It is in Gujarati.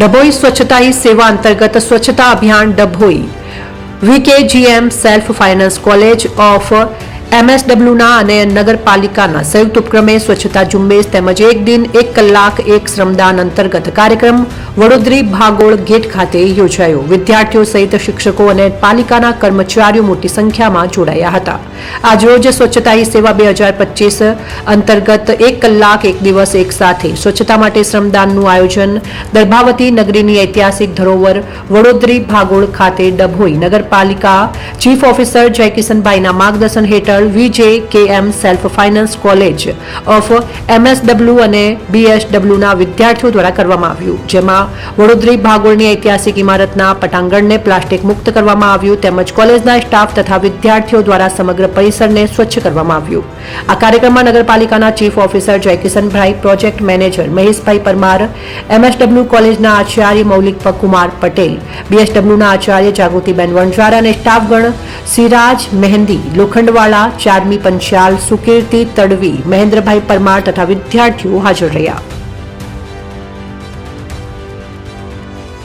ડભોઈ સ્વચ્છતા હી સેવા અંતર્ગત સ્વચ્છતા અભિયાન Dabhoi. VKGM self finance college of એમએસડબલ્યુના અને નગરપાલિકાના સંયુક્ત ઉપક્રમે સ્વચ્છતા ઝુંબેશ તેમજ એક દિન એક કલાક એક શ્રમદાન અંતર્ગત કાર્યક્રમ વડોદરી ભાગોળ ગેટ ખાતે યોજાયો. વિદ્યાર્થીઓ સહિત શિક્ષકો અને પાલિકાના કર્મચારીઓ મોટી સંખ્યામાં જોડાયા હતા. આજરોજ સ્વચ્છતા હી સેવા બે હજાર પચીસ અંતર્ગત એક કલાક એક દિવસ એક સાથે સ્વચ્છતા માટે શ્રમદાનનું આયોજન દર્ભાવતી નગરીની ઐતિહાસિક ધરોહર વડોદરી ભાગોળ ખાતે ડભોઈ નગરપાલિકા ચીફ ઓફિસર જયકિશનભાઈના માર્ગદર્શન હેઠળ VJ K M self finance college of MSW અને બીએસડબલ્યુના વિદ્યાર્થીઓ દ્વારા કરવામાં આવ્યું. જેમાં વડોદરી ભાગોળની ઐતિહાસિક ઇમારતના પટાંગણને પ્લાસ્ટિક મુક્ત કરવામાં આવ્યું, તેમજ કોલેજના સ્ટાફ તથા વિદ્યાર્થીઓ દ્વારા સમગ્ર પરિસરને સ્વચ્છ કરવામાં આવ્યું. આ કાર્યક્રમમાં નગરપાલિકાના chief officer Jaykishanbhai, project manager Maheshbhai Parmar MSW કોલેજના આચાર્ય મૌલિક કુમાર પટેલ બીએસડબલ્યુના આચાર્ય જાગૃતિબેન વણઝારા અને સ્ટાફગણ સિરાજ મહેંદી લોખંડવાળા ચારમી પંચાલ સુકીર્તિ તડવી મહેન્દ્રભાઈ પરમાર તથા વિદ્યાર્થીઓ હાજર રહ્યા.